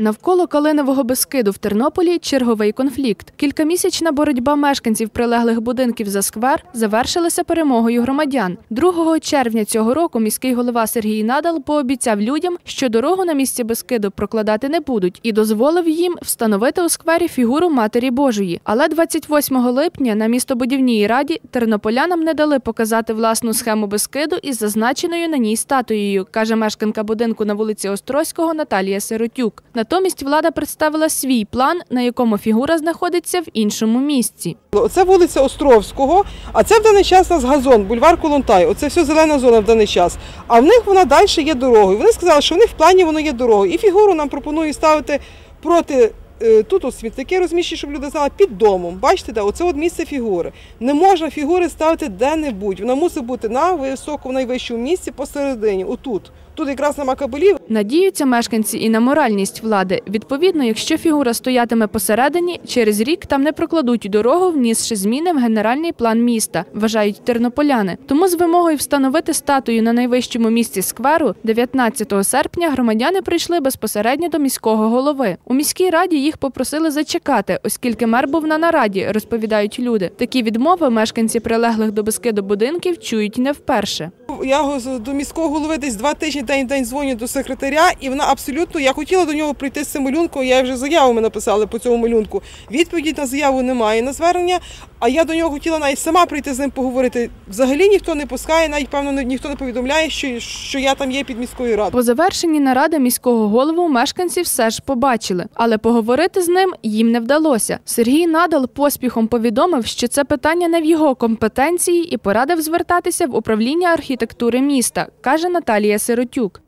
Навколо Калинового Бескиду в Тернополі черговий конфлікт. Кількамісячна боротьба мешканців прилеглих будинків за сквер завершилася перемогою громадян. 2 червня цього року міський голова Сергій Надал пообіцяв людям, що дорогу на місці Бескиду прокладати не будуть, і дозволив їм встановити у сквері фігуру Матері Божої. Але 28 липня на містобудівній раді тернополянам не дали показати власну схему Бескиду із зазначеною на ній статуєю, каже мешканка будинку на вулиці Острозького Наталія Сиротюк. Натомість влада представила свій план, на якому фігура знаходиться в іншому місці. Оце вулиця Островського, а це в даний час у нас газон, бульвар Колонтай. Оце все зелена зона в даний час. А в них вона далі є дорогою. Вони сказали, що в них в плані воно є дорогою. І фігуру нам пропонують ставити проти. е, Тут от смітники розміщені, щоб люди знали, під домом. Бачите, де? оце от місце фігури. Не можна фігури ставити де-небудь. Вона мусить бути на високому, найвищому місці посередині. Отут. Тут якраз нема кабелів. Надіються мешканці і на моральність влади. Відповідно, якщо фігура стоятиме посередині, через рік там не прокладуть дорогу, внісши зміни в генеральний план міста, вважають тернополяни. Тому з вимогою встановити статую на найвищому місці скверу 19 серпня громадяни прийшли безпосередньо до міського голови. У міській раді їх попросили зачекати, оскільки мер був на нараді, розповідають люди. Такі відмови мешканці прилеглих до Бескиду будинків чують не вперше. Я до міського голови десь два тижні день день дзвоню до секретаря, і вона абсолютно я хотіла до нього прийти з цим малюнком. Я вже заяву ми написали по цьому малюнку. Відповіді на заяву немає на звернення. А я до нього хотіла навіть сама прийти з ним поговорити. Взагалі ніхто не пускає, навіть певно ні- ніхто не повідомляє, що, що я там є під міською радою. По завершенні наради міського голову мешканці все ж побачили, але поговорити з ним їм не вдалося. Сергій Надал поспіхом повідомив, що це питання не в його компетенції і порадив звертатися в управління архітектури міста, каже Наталія Сиротюк. Ковальчук.